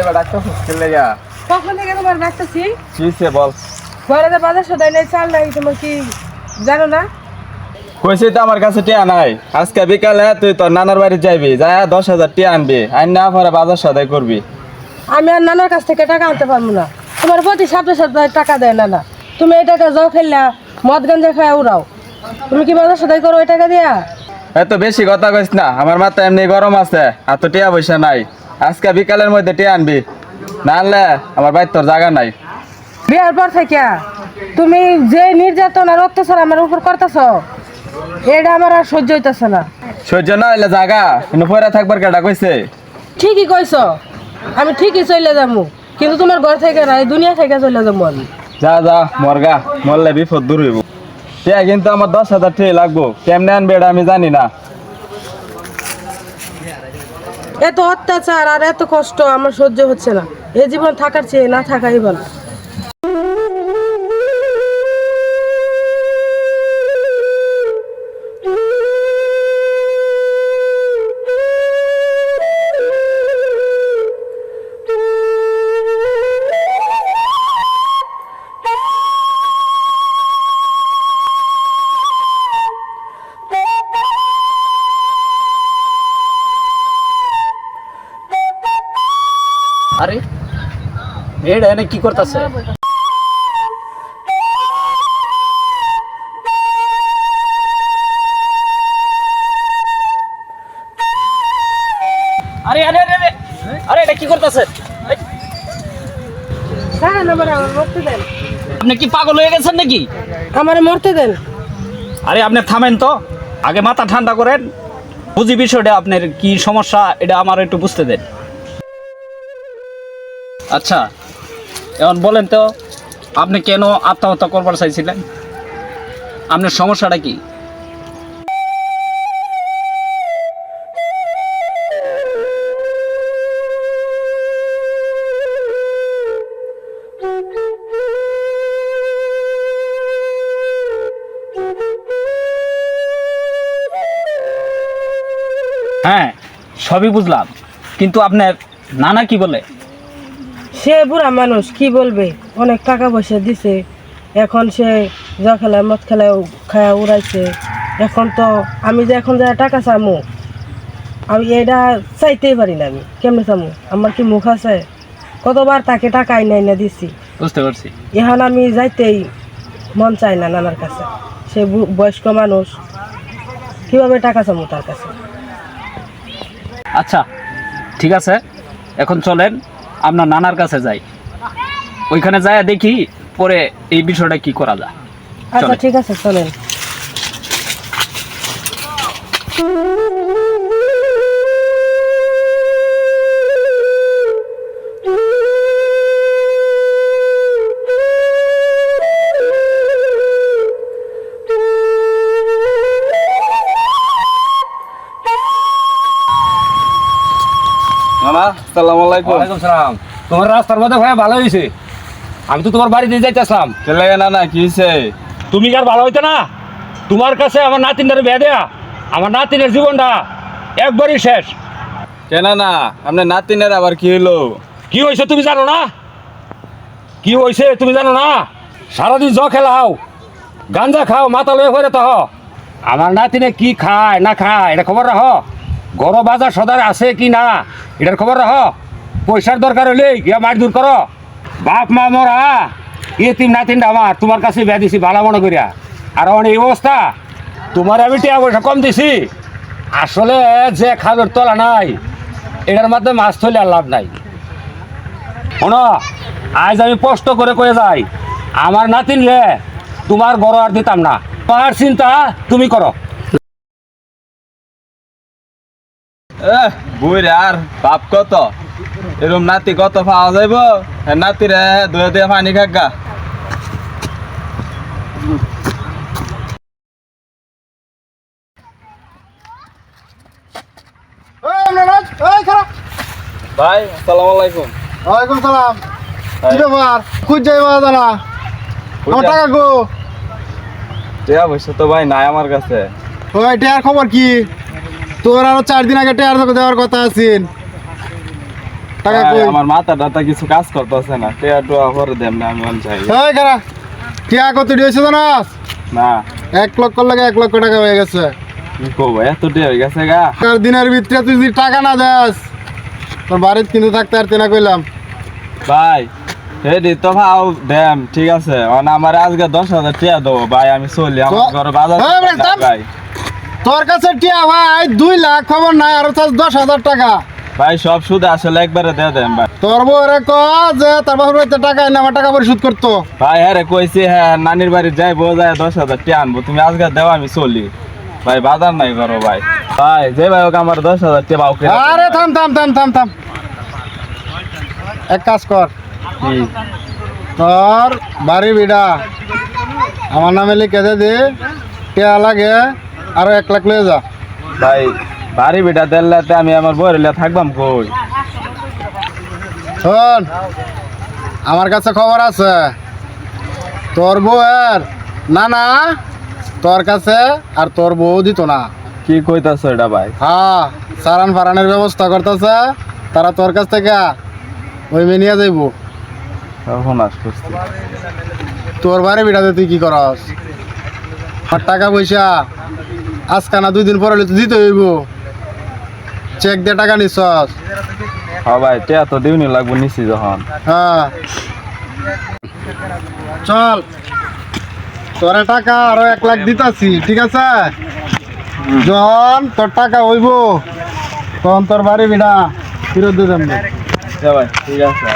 এবার ডাক্তার ফুসকে লেগা। কখন থেকে তোমার ডাকতেছি? কিসে বল? ঘরে তো বাজার সদাই নেই চাল নাই তোমার কি জানো না? কইছি তো আমার কাছে টিয়া নাই। আজকে বিকালে তুই তোর নানার বাড়ি যাইবি যা দশ হাজার টিয়া আনবি আইন না পরে বাজার সদাই করবি। আমি আর নানার কাছ থেকে টাকা আনতে পারব না। তোমার প্রতি সপ্তাহে সপ্তাহে টাকা দেয় নানা। তুমি এই টাকা যাও খেললা মদ গাঞ্জা খায় উড়াও। তুমি কি বাজার সদাই করো ওই টাকা দিয়া? এত বেশি কথা কইস না আমার মাথা এমনি গরম আছে আর তো টিয়া পয়সা নাই। আজকে বিকালের মধ্যে টিয়া আনবি। না আনলে আমার বাড়ির তোর জায়গা নাই। বিয়ার পর থেকে তুমি যে নির্যাতন আর অত্যাচার আমার উপর করতেছ এটা আমার আর সহ্য হইতেছে না। সহ্য না হইলে জায়গা কিন্তু পরে থাকবার কেটা কইছে? ঠিকই কইছ আমি ঠিকই চলে যাব কিন্তু তোমার ঘর থেকে না এই দুনিয়া থেকে চলে যাব আমি। যা যা মরগা মরলে বিপদ দূর হইব। টিয়া কিন্তু আমার দশ হাজার টিয়া লাগবো কেমনে আনবে এটা আমি জানি না। এত অত্যাচার আর এত কষ্ট, আমার সহ্য হচ্ছে না। এ জীবন থাকার চেয়ে না থাকাই ভালো। এটা এনে কি করতেছে? আরে আরে আরে আরে। আরে এটা কি করতেছে? আপনি কি পাগল হয়ে গেছেন নাকি? আমার মরতে দেন। আরে আপনি থামেন তো। আগে মাথা ঠান্ডা করেন। বুঝি বিষয়টা আপনার কি সমস্যা এটা আমার একটু বুঝতে দেন। আচ্ছা এখন বলেন তো, আপনি কেন আত্মহত্যা করবার চাইছিলেন? আপনার সমস্যাটা কি? হ্যাঁ সবই বুঝলাম। কিন্তু আপনার নানা কি বলে? সে বুড়া মানুষ কি বলবে? অনেক টাকা পয়সা দিছে। এখন সে যা খেলায় মদ খেলায় খায়া উড়াইছে। এখন তো আমি যে এখন যা টাকা চামু আমি এটা চাইতেই পারি না আমি। কেমনে চামু? আমার কি মুখ আছে? কতবার তাকে টাকা আইনা আইনা দিছি। বুঝতে পারছি। এখন আমি যাইতেই মন চাই না নানার কাছে। সে বয়স্ক মানুষ কীভাবে টাকা চামু তার কাছে? আচ্ছা ঠিক আছে। এখন চলেন। আপনার নানার কাছে যাই। ওইখানে যায় দেখি পরে এই বিষয়টা কি করা যায়। আচ্ছা ঠিক আছে চলেন। মামা সালাম আলাইকুম। ওয়ালাইকুম সালাম। তোমার রাস্তার মধ্যে ভাই ভালো হয়েছে আমি তো তোমার বাড়িতে যাইতেছিলাম। চলে না না কি? তুমি আর ভালো হইতো না? তোমার কাছে আমার নাতিনের বিয়ে দেয়া আমার নাতিনের জীবনটা একবারই শেষ। কেন না আপনার নাতিনের আবার কি হইল? কি হয়েছে তুমি জানো না? কি হয়েছে তুমি জানো না? সারাদিন জ খেলাও গাঞ্জা খাও মাথা লয়ে হয়ে তো আমার নাতিনে কি খায় না খায় এটা খবর রাখো। গরো বাজার সদার আছে কি না? এটার খবর রাখ। পয়সার দরকার হলে গিয়া মার দূর করো। বাপ, মা, মরা ইয়েতিম নাতিনটা আমার, তোমার কাছে বিয়া দিছি, ভালো মনে করিয়া। আর এই অবস্থা, তোমার আমি টিয়া পয়সা কম দিছি। আসলে যে খাবার তোলা নাই, এটার মাধ্যমে মাছ ধরলে আর লাভ নাই। শোনো আজ আমি কষ্ট করে কয়ে যাই, আমার নাতিন রে তোমার বড় আর দিতাম না। তোমার চিন্তা তুমি করো। আর বাপ কত? এরম নাতি কত পাওয়া যাইব? এ নাতিরে দুয়ে দিয়ে পানি খাগা ভাই আসসালামু আলাইকুম। ওয়ালাইকুম সালাম। কি ব্যাপার? খুঁজ যাইবা জানা আমার টাকা গো টিয়া পয়সা তো ভাই নাই আমার কাছে। ওই টেয়ার খবর কি? তোর আরও চার দিন আগে টেয়ার দেওয়ার কথা আছেন। আমার। টাকা কই? মাথা কিছু কাজ করতেছে না। টিয়া টুয়া করে দেন না আমি চাই এই খারা টিয়া কত দিয়েছে জানাস না। এক লক্ষ লাগে এক লক্ষ টাকা হয়ে গেছে। কি করব এত টিয়া হয়ে গেছে গা। আর দিনের ভিতরে তুই যদি টাকা না দেস তোর বাড়িতে কিন্তু থাকতে আর তেনা কইলাম। ভাই তো ভাও দেম ঠিক আছে। মানে আমার আজকে দশ হাজার টিয়া দেবো ভাই আমি চলি আমার ঘরে বাজার ভাই, তোর কাছে টিয়া ভাই দুই লাখ খবর নাই আর চাস দশ হাজার টাকা। ভাই সব সুদ আসলে একবারে দিয়ে দেন ভাই। তোর বউরে ক যে তার বাড়িতে টাকা এনে আমার টাকা পরিশোধ করতো? ভাই হ্যাঁ রে কইছি হ্যাঁ নানির বাড়ি যাইবো যায় দশ হাজার টিয়া আনব। তুমি আজকে দেও আমি চলি। ভাই বাজার নাই করো ভাই। ভাই যে ভাই ওকে আমার দশ হাজার টিয়া বাউকে আরে থাম থাম থাম থাম থাম। এক কাজ কর। তোর বাড়ি বিড়া। আমার নামে লিখে দে দে। টিয়া লাগে আরও এক লাখ লয়ে যা। ভাই বাড়ি বেটা দেড়লাতে আমি আমার বইরে থাকবাম কই? শোন আমার কাছে খবর আছে। তোর বউয়ের না না তোর কাছে আর তোর বউ দিত না। কি কইতাছ এটা ভাই? হ্যাঁ সারান ফারানের ব্যবস্থা করতেছে তারা তোর কাছ থেকে ওই মেনিয়া যাইব। আসতেছি। তোর বাড়ি বিটাতে তুই কি করস? টাকা পয়সা আজকা না দুই দিন পরে হলে তো দিতে হইব। চেক দিয়ে টাকা নিছস। হ্যাঁ ভাই টিয়া তো দিউনি লাগবো নিছি যখন। হ্যাঁ। চল। তোরে টাকা আরও এক লাখ দিতাছি ঠিক আছে? জন তোর টাকা হইব। তখন তোর বাড়ি বিড়া ফিরত দিয়ে দেন ভাই। ঠিক আছে